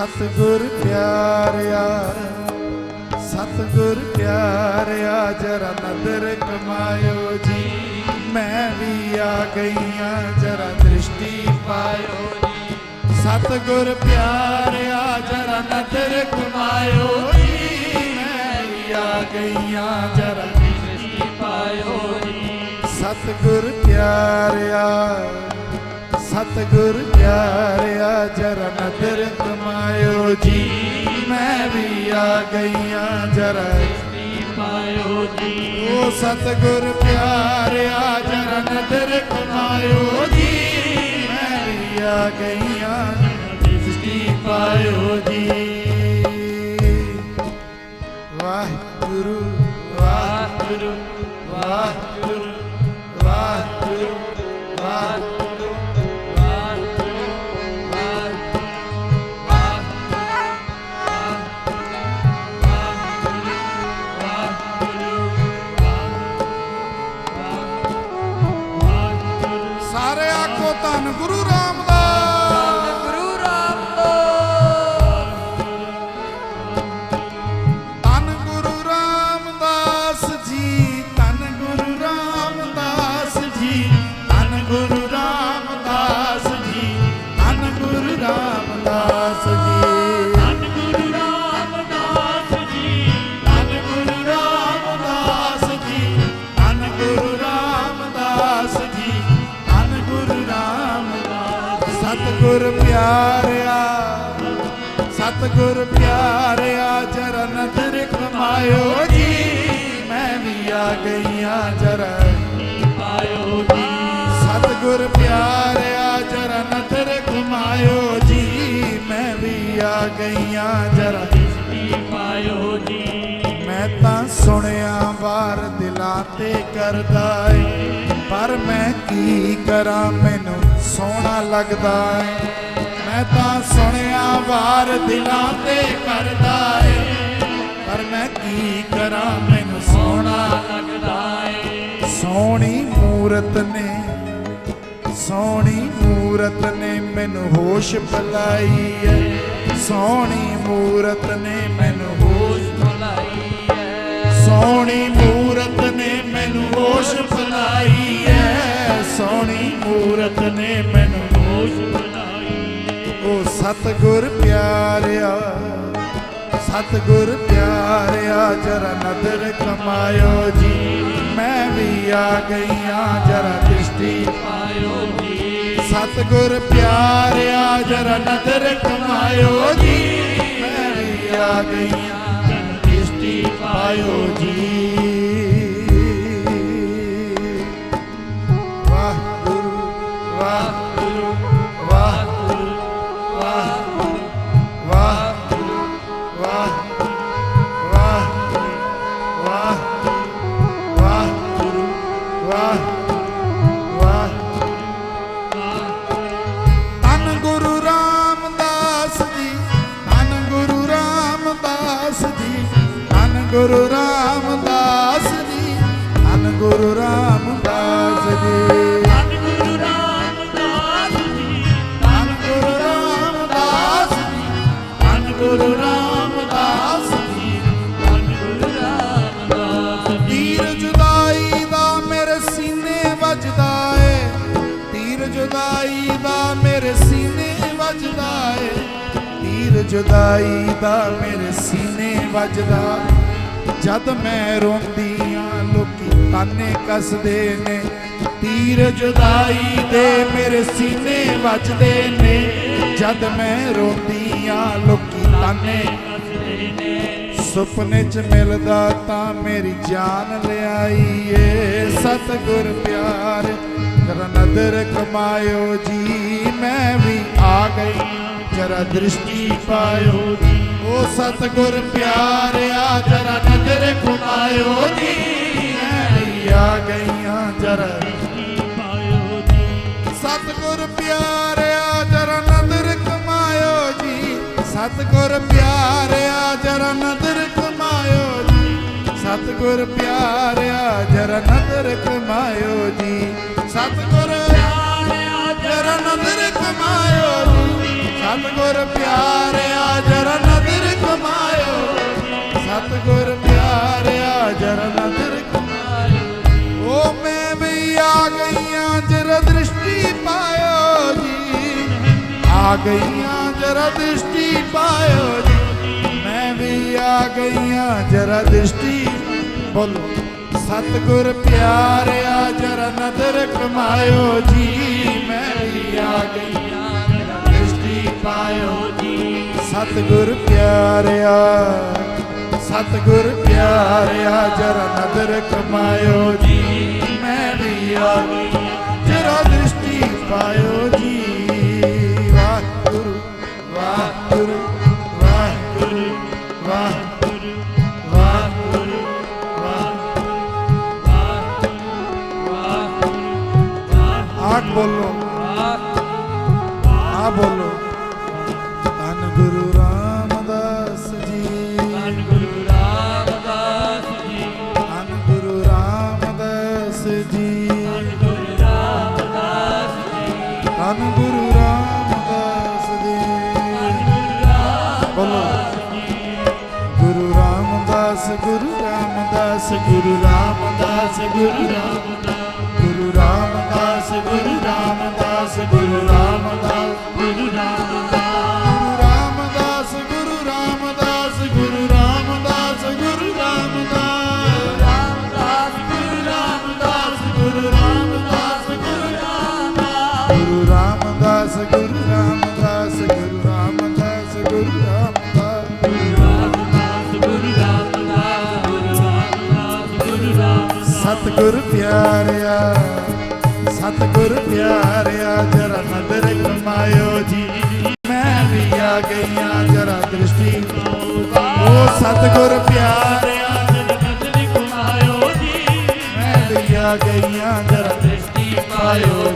ਸਤਗੁਰ ਪਿਆਰਿਆ ਸਤਗੁਰ ਪਿਆਰਿਆ, ਜਰਾ ਨਦਰ ਕਮਾਇਓ ਜੀ। ਮੈਂ ਵੀ ਆ ਗਈਆਂ, ਜਰਾ ਦ੍ਰਿਸ਼ਟੀ ਪਾਇਓ ਜੀ। ਸਤਗੁਰ ਪਿਆਰਿਆ, ਜਰਾ ਨਦਰ ਕਮਾਇਓ ਜੀ। ਮੈਂ ਵੀ ਆ ਗਈਆਂ, ਜਰਾ ਦ੍ਰਿਸ਼ਟੀ ਪਾਇਓ ਜੀ। ਸਤਗੁਰ ਪਿਆਰਿਆ ਸਤਗੁਰ ਪਿਆਰਿਆ ਜਰਾ ਨਦਰ ਕਮਾਇਓ। ਜੀ ਮੈਂ ਵੀ ਆ ਗਈਆਂ ਜਰਾ ਪਾਇਓ ਜੀ। ਓ ਸਤਗੁਰ ਪਿਆਰਿਆ ਜਰਾ ਨਦਰ ਕਮਾਇਓ। ਜੀ ਮੈਂ ਵੀ ਆ ਗਈਆਂ ਸ੍ਰਿਸ਼ਟੀ ਪਾਇਓ ਜੀ। ਵਾਹਿਗੁਰੂ ਵਾਹਿਗੁਰੂ ਵਾਹਿਗੁਰੂ। ਸਤਿਗੁਰ ਪਿਆਰਿਆ ਸਤਿਗੁਰ ਪਿਆਰਿਆ ਜਰਾ ਨਦਰ ਕਮਾਇਓ ਜੀ, ਮੈਂ ਵੀ ਆ ਗਈਆਂ ਜਰਾ ਪਾਇਓ ਜੀ ਸਤਿਗੁਰ ਪਿਆਰਿਆ ਜਰਾ ਨਦਰ ਕਮਾਇਓ ਜੀ, ਮੈਂ ਵੀ ਆ ਗਈਆਂ ਜਰਾ ਪਾਇਓ ਜੀ ਮੈਂ ਤਾਂ ਸੁਣਿਆ, ਵਾਰ ਦਿਲਾਂ ਤੇ ਕਰਦਾ ਏ, ਪਰ ਮੈਂ ਕੀ ਕਰਾਂ ਮੈਨੂੰ? ਸੋਹਣਾ ਲੱਗਦਾ ਏ। ਮੈਂ ਤਾਂ ਸੁਣਿਆ ਵਾਰ ਦਿਲਾਂ ਤੇ ਕਰਦਾ ਏ। ਪਰ ਮੈਂ ਕੀ ਕਰਾਂ, ਮੈਨੂੰ ਸੋਹਣਾ ਲੱਗਦਾ ਏ। ਸੋਹਣੀ ਮੂਰਤ ਨੇ, ਸੋਹਣੀ ਮੂਰਤ ਨੇ ਮੈਨੂੰ ਹੋਸ਼ ਪਲਾਈ ਏ। ਸੋਹਣੀ ਮੂਰਤ ਨੇ ਮੈਨੂੰ ਹੋਸ਼ ਭਲਾਈ ਹੈ ਸੋਹਣੀ ਮੂਰਤ ਨੇ ਮੈਨੂੰ ਹੋਸ਼ ਪਲਾਈ ਐ ਸੋਹਣੀ ਮੂਰਤ ਨੇ ਮੈਨੂੰ ਹੋਸ਼ ਭਲਾਈ ਹੈ ਉਹ ਸਤਗੁਰ ਪਿਆਰਿਆ ਸਤਗੁਰ ਪਿਆਰਿਆ, ਜਰਾ ਨਦਰ ਕਮਾਇਓ ਜੀ। ਮੈਂ ਵੀ ਆ ਗਈਆਂ ਜਰਾ ਦ੍ਰਿਸ਼ਟੀ ਪਾਇਓ ਜੀ। ਸਤਗੁਰ ਪਿਆਰਿਆ, ਜਰਾ ਨਦਰ ਕਮਾਇਓ ਜੀ। ਮੈਂ ਵੀ ਆ ਗਈਆਂ ਦ੍ਰਿਸ਼ਟੀ ਪਾਇਓ ਜੀ। ਵੱਜਦਾ। ਜਦ ਮੈਂ ਰੋਂਦੀ ਆ ਲੋਕੀ ਤਾਨੇ ਕੱਸਦੇ ਨੇ। ਤੀਰ ਜੁਦਾਈ ਦੇ ਮੇਰੇ ਸੀਨੇ ਵੱਜਦੇ ਨੇ। ਜਦ ਮੈਂ ਰੋਂਦੀ ਆ ਲੋਕੀ ਤਾਨੇ ਹੱਸਦੇ ਨੇ। ਸੁਪਨੇ ਚ ਮਿਲਦਾ ਤਾਂ ਮੇਰੀ ਜਾਨ ਲਿਆਈ ਏ ਸਤਿਗੁਰ ਪਿਆਰ, ਜਰਾ ਨਦਰ ਕਮਾਇਓ ਜੀ। ਮੈਂ ਵੀ ਆ ਗਈ, ਜਰਾ ਦ੍ਰਿਸ਼ਟੀ ਪਾਇਓ ਜੀ। ਉਹ ਸਤਿਗੁਰ ਪਿਆਰਿਆ, ਜਰਾ ਨਦਰ ਕਮਾਇਓ ਜੀ। ਮੈਂ ਆ ਗਈਆਂ ਜਰਾ। ਪਾਇਓ ਜੀ ਸਤਿਗੁਰ ਪਿਆਰਿਆ, ਜਰਾ ਨਦਰ ਕਮਾਇਓ ਜੀ। ਸਤਿਗੁਰ ਪਿਆਰਿਆ, ਜਰਾ ਨਦਰ ਕਮਾਇਓ ਜੀ। ਸਤਿਗੁਰ ਪਿਆਰਿਆ, ਜਰਾ ਨਦਰ ਕਮਾਇਓ ਜੀ। ਸਤਿਗੁਰ ਪਿਆਰਿਆ, ਜਰਾ ਨਦਰ ਕਮਾਇਓ ਜੀ। ਸਤਿਗੁਰ ਪਿਆਰਿਆ ਆ ਗਈਆਂ, ਜਰਾ ਦ੍ਰਿਸ਼ਟੀ ਪਾਇਓ ਜੀ। ਮੈਂ ਵੀ ਆ ਗਈਆਂ, ਜਰਾ ਦ੍ਰਿਸ਼ਟੀ। ਬੋਲੋ, ਸਤਿਗੁਰ ਪਿਆਰਿਆ, ਜਰਾ ਨਦਰ ਕਮਾਇਓ ਜੀ। ਮੈਂ ਵੀ ਆ ਗਈਆਂ, ਜਰਾ ਦ੍ਰਿਸ਼ਟੀ ਪਾਇਓ ਜੀ। ਸਤਿਗੁਰ ਪਿਆਰਿਆ ਸਤਿਗੁਰ ਪਿਆਰਿਆ, ਜਰਾ ਨਦਰ ਕਮਾਇਓ ਜੀ। ਮੈਂ ਵੀ ਆ ਗਈਆਂ, ਜਰਾ ਦ੍ਰਿਸ਼ਟੀ ਪਾਇਓ ਰਾਮਦਾਸ ਜੀ ਗੁਰੂ ਰਾਮਦਾਸ ਜੀ ਧੰਨ ਗੁਰੂ ਰਾਮਦਾਸ ਜੀ। ਬੋਲੋ। ਗੁਰੂ ਰਾਮਦਾਸ ਗੁਰੂ ਰਾਮਦਾਸ ਗੁਰੂ ਰਾਮਦਾਸ ਗੁਰੂ ਰਾਮਦਾਸ। ਪਿਆਰਿਆ, ਸਤਿਗੁਰ ਪਿਆਰਿਆ, ਜਰਾ ਨਦਰ ਕਮਾਇਓ ਜੀ। ਮੈਂ ਵੀ ਆ ਗਈਆਂ, ਜਰਾ ਦ੍ਰਿਸ਼ਟੀ ਉਹ ਸਤਿਗੁਰ ਪਿਆਰਿਆ ਨਦਰ ਕਮਾਇਓ ਜੀ। ਮੈਂ ਵੀ ਆ ਗਈਆਂ, ਜਰਾ ਦ੍ਰਿਸ਼ਟੀ ਪਾਇਓ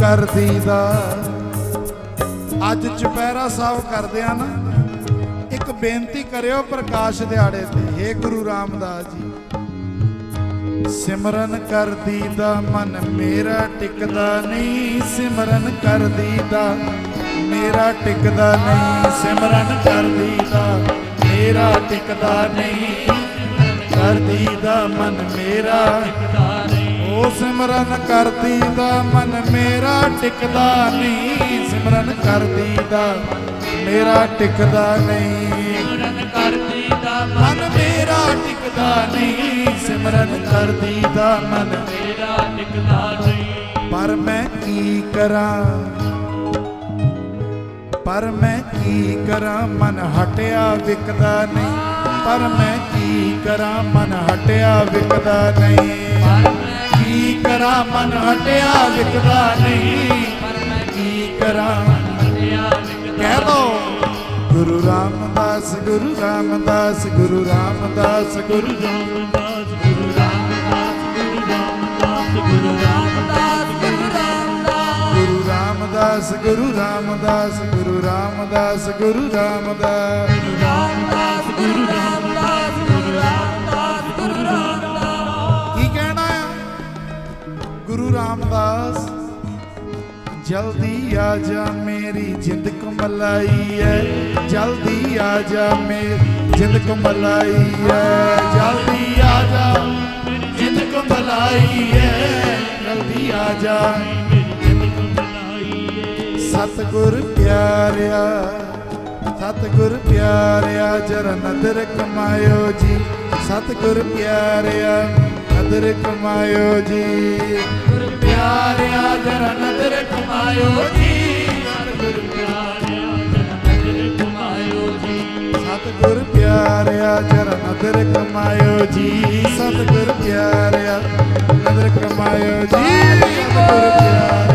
ਸਿਮਰਨ ਕਰਦੀ ਦਾ ਅੱਜ ਚੁਪਹਿਰਾ ਸਾਹਿਬ ਕਰਦੇ ਆ ਨਾ, ਇੱਕ ਬੇਨਤੀ ਕਰਿਓ ਪ੍ਰਕਾਸ਼ ਦਿਹਾੜੇ ਤੇ। हे ਗੁਰੂ ਰਾਮਦਾਸ ਜੀ, ਸਿਮਰਨ ਕਰਦੀ ਦਾ ਮਨ, ਮੇਰਾ ਟਿਕਦਾ ਨਹੀਂ। ਸਿਮਰਨ ਕਰਦੀ ਦਾ ਮੇਰਾ ਟਿਕਦਾ ਨਹੀਂ। ਸਿਮਰਨ ਕਰਦੀ ਦਾ ਮੇਰਾ ਟਿਕਦਾ ਨਹੀਂ। ਕਰਦੀ ਦਾ ਮਨ, ਮੇਰਾ ਉਹ ਸਿਮਰਨ ਕਰਦੀ ਦਾ ਮਨ ਮੇਰਾ ਟਿਕਦਾ ਨਹੀਂ। ਸਿਮਰਨ ਕਰਦੀ ਦਾ ਮੇਰਾ ਟਿਕਦਾ ਨਹੀਂ। ਸਿਮਰਨ ਕਰਦੀ ਦਾ ਮਨ ਮੇਰਾ ਟਿਕਦਾ ਨਹੀਂ। ਸਿਮਰਨ ਕਰਦੀ ਦਾ ਮਨ ਮੇਰਾ ਟਿਕਦਾ ਨਹੀਂ। ਪਰ ਮੈਂ ਕੀ ਕਰਾਂ? ਪਰ ਮੈਂ ਕੀ ਕਰਾਂ? ਮਨ ਹਟਿਆ ਵਿਕਦਾ ਨਹੀਂ। ਪਰ ਮੈਂ ਕੀ ਕਰਾਂ? ਮਨ ਹਟਿਆ ਵਿਕਦਾ ਨਹੀਂ। ਕੀ ਕਰਾਂ ਮਨ ਹਟਿਆ ਵਿਕਦਾ ਨਹੀਂ ਪਰ ਮੈਂ ਕੀ ਕਰਾਂ ਕਹਿ ਦੋ ਗੁਰੂ ਰਾਮਦਾਸ ਗੁਰੂ ਰਾਮਦਾਸ ਗੁਰੂ ਰਾਮਦਾਸ ਗੁਰੂ ਰਾਮਦਾਸ ਗੁਰੂ ਰਾਮਦਾਸ ਗੁਰੂ ਰਾਮਦਾਸ ਗੁਰੂ ਰਾਮਦਾਸ ਗੁਰੂ ਰਾਮਦਾਸ ਗੁਰੂ ਰਾਮਦਾਸ ਗੁਰੂ ਰਾਮਦਾਸ ਗੁਰੂ ਰਾਮਦਾਸ ਰਾਮਦਾਸ ਗੁਰੂ ਰਾਮਦਾਸ ਰਾਮਦਾਸ ਜਲਦੀ ਆ ਜਾ ਮੇਰੀ ਜਿੰਦ ਕਮਲਾਈ ਹੈ ਜਲਦੀ ਆ ਜਾ ਮੇਰੀ ਜਿੰਦ ਕਮਲਾਈ ਹੈ ਜਲਦੀ ਆ ਜਾ ਜਿੰਦ ਕਮਲਾਈ ਹੈ ਜਲਦੀ ਆ ਜਾ। ਸਤਿਗੁਰ ਪਿਆਰਿਆ ਸਤਿਗੁਰ ਪਿਆਰਿਆ, ਜਰਾ ਨਦਰ ਕਮਾਇਓ ਜੀ। ਸਤਿਗੁਰ ਪਿਆਰਿਆ ਨਦਰ ਕਮਾਇਓ ਜੀ। ਗੁਰ ਪਿਆਰਿਆ ਜਰਾ ਨਦਰ ਕਮਾਇਓ ਜੀ। ਸਤਿਗੁਰ ਸਤਿਗੁਰ ਪਿਆਰਿਆ ਜਰਾ ਨਦਰ ਕਮਾਇਓ ਜੀ। ਸਤਿਗੁਰ ਪਿਆਰਿਆ ਨਦਰ ਕਮਾਇਓ ਜੀ। ਸਤਿਗੁਰ ਪਿਆਰਿਆ ਸਤਿਗੁਰ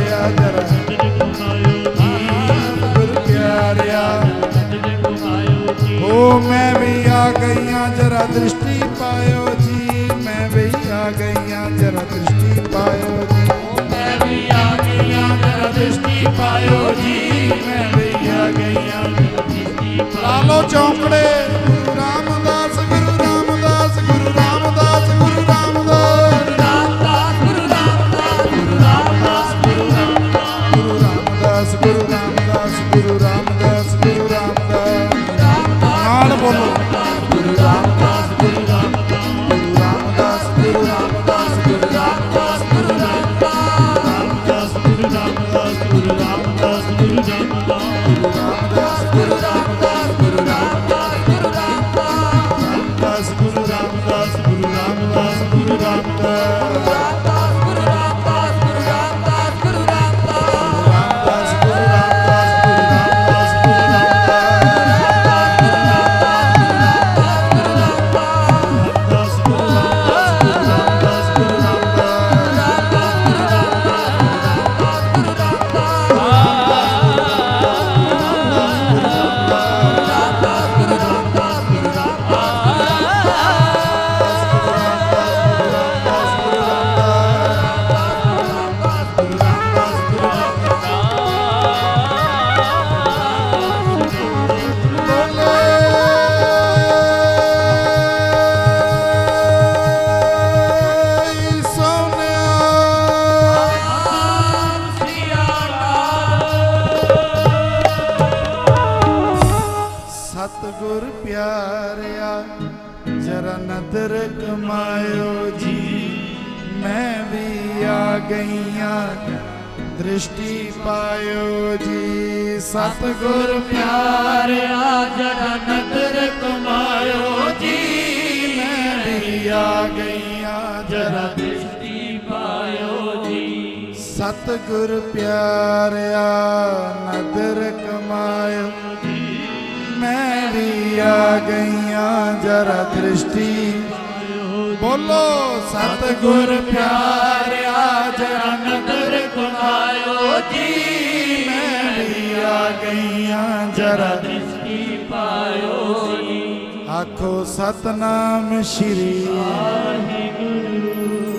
ਚੌਂਕੜੇ ਦ੍ਰਿਸ਼ਟੀ ਪਾਇਓ ਜੀ ਸਤਗੁਰ ਪਿਆਰਿਆ ਜਨ ਨਦਰ ਕਮਾਇਓ ਜੀ ਮੈਂ ਵੀ ਆ ਗਈਆਂ ਜਰਾ ਦ੍ਰਿਸ਼ਟੀ ਪਾਇਓ ਜੀ ਸਤਗੁਰ ਪਿਆਰਿਆ ਨਦਰ ਕਮਾਇਓ ਜੀ ਮੈਂ ਵੀ ਆ ਗਈਆਂ ਜਰਾ ਦ੍ਰਿਸ਼ਟੀ ਬੋਲੋ ਸਤਗੁਰ ਪਿਆਰ ਦ੍ਰਿਸ਼ਟੀ ਪਾਇਓ ਜੀ ਆਖੋ ਸਤਨਾਮ ਸ਼੍ਰੀ ਵਾਹਿਗੁਰੂ।